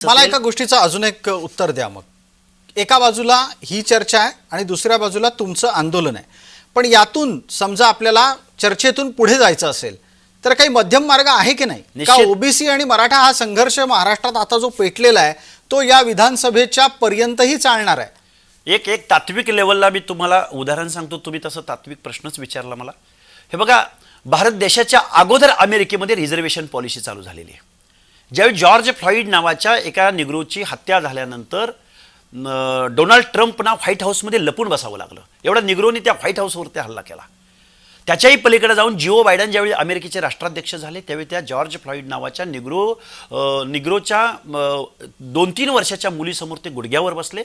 मला एका गोष्टीचं अजून एक उत्तर द्या मग. एका बाजूला ही चर्चा आहे आणि दुसऱ्या बाजूला तुमचं आंदोलन आहे. पण यातून समजा आपल्याला चर्चेतून पुढे जायचं असेल तर काही मध्यम मार्ग आहे की नाही? का. ओबीसी आणि मराठा हा संघर्ष महाराष्ट्रात आता जो पेटलेला आहे तो या विधानसभेच्या पर्यंतही चालणार आहे? एक एक तात्विक लेवलला मी तुम्हाला उदाहरण सांगतो. तुम्ही तसं तात्विक प्रश्नच विचारला मला. हे बघा भारत देशाच्या अगोदर अमेरिकेमध्ये रिझर्वेशन पॉलिसी चालू झालेली आहे. ज्यावेळी जॉर्ज फ्लॉईड नावाच्या एका निग्रोची हत्या झाल्यानंतर डोनाल्ड ट्रम्पना व्हाईट हाऊसमध्ये लपून बसावं लागलं. एवढा निग्रोनी त्या व्हाईट हाऊसवरती हल्ला केला. त्याच्याही पलीकडे जाऊन जिओ बायडन ज्यावेळी अमेरिकेचे राष्ट्राध्यक्ष झाले त्यावेळी त्या जॉर्ज फ्लॉईड नावाच्या निग्रो निग्रोच्या दोन तीन वर्षाच्या मुलीसमोर ते गुडघ्यावर बसले.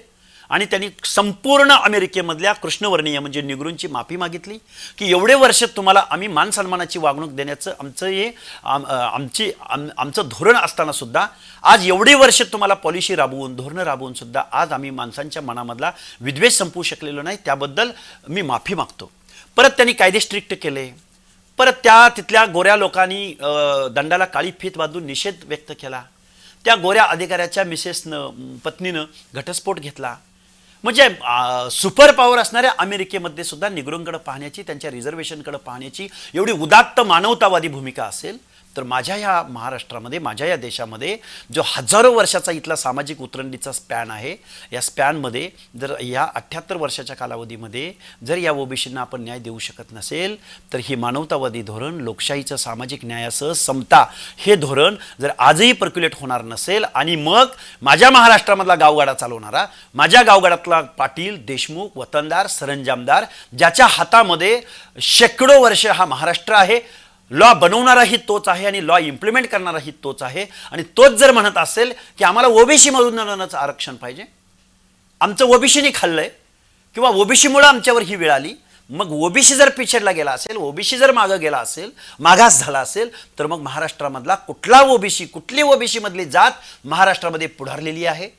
आणि त्यांनी संपूर्ण अमेरिकेमधल्या कृष्णवर्णीय म्हणजे निगरूंची माफी मागितली की एवढे वर्ष तुम्हाला आम्ही मान सन्मानाची वागणूक देण्याचं आमचं हे आम- आमची आम- आमचं धोरण असताना सुद्धा आज एवढे वर्ष तुम्हाला पॉलिसी राबवून धोरणं राबवून सुद्धा आज आम्ही माणसांच्या मनामधला विद्वेष संपवू शकलेलो नाही त्याबद्दल मी माफी मागतो. परत त्यांनी कायदे स्ट्रिक्ट केले. परत त्या तिथल्या गोऱ्या लोकांनी दंडाला काळी फीत बांधून निषेध व्यक्त केला. त्या गोऱ्या अधिकाऱ्याच्या मिसेसनं पत्नीनं घटस्फोट घेतला. म्हणजे सुपर पॉवर असणाऱ्या अमेरिकेमध्ये सुद्धा निग्रोंकडे पाहण्याची त्यांच्या रिझर्वेशनकडे पाहण्याची एवढी उदात्त मानवतावादी भूमिका असेल तर माझ्या ह्या महाराष्ट्रामध्ये माझ्या या देशामध्ये जो हजारो वर्षाचा इथला सामाजिक उतरंडीचा स्पॅन आहे या स्पॅनमध्ये जर या अठ्ठ्याहत्तर वर्षाच्या कालावधीमध्ये जर या ओबीसींना आपण न्याय देऊ शकत नसेल तर ही मानवतावादी धोरण लोकशाहीचं सामाजिक न्यायासह समता हे धोरण जर आजही पर्क्युलेट होणार नसेल आणि मग माझ्या महाराष्ट्रामधला गावगाडा चालवणारा माझ्या गावगाडातला पाटील देशमुख वतनदार सरंजामदार ज्याच्या हातामध्ये शेकडो वर्ष हा महाराष्ट्र आहे लॉ बनवणाराही तोच आहे आणि लॉ इम्प्लिमेंट करणाराही तोच आहे. आणि तोच जर म्हणत असेल की आम्हाला ओबीसीमधूनच आरक्षण पाहिजे. आमचं ओबीसीने खाल्लंय किंवा ओबीसीमुळं आमच्यावर ही वेळ आली. मग ओबीसी जर पिछडला गेला असेल ओबीसी जर मागं गेला असेल मागास झाला असेल तर मग महाराष्ट्रामधला कुठला ओबीसी कुठली ओबीसीमधली जात महाराष्ट्रामध्ये पुढारलेली आहे?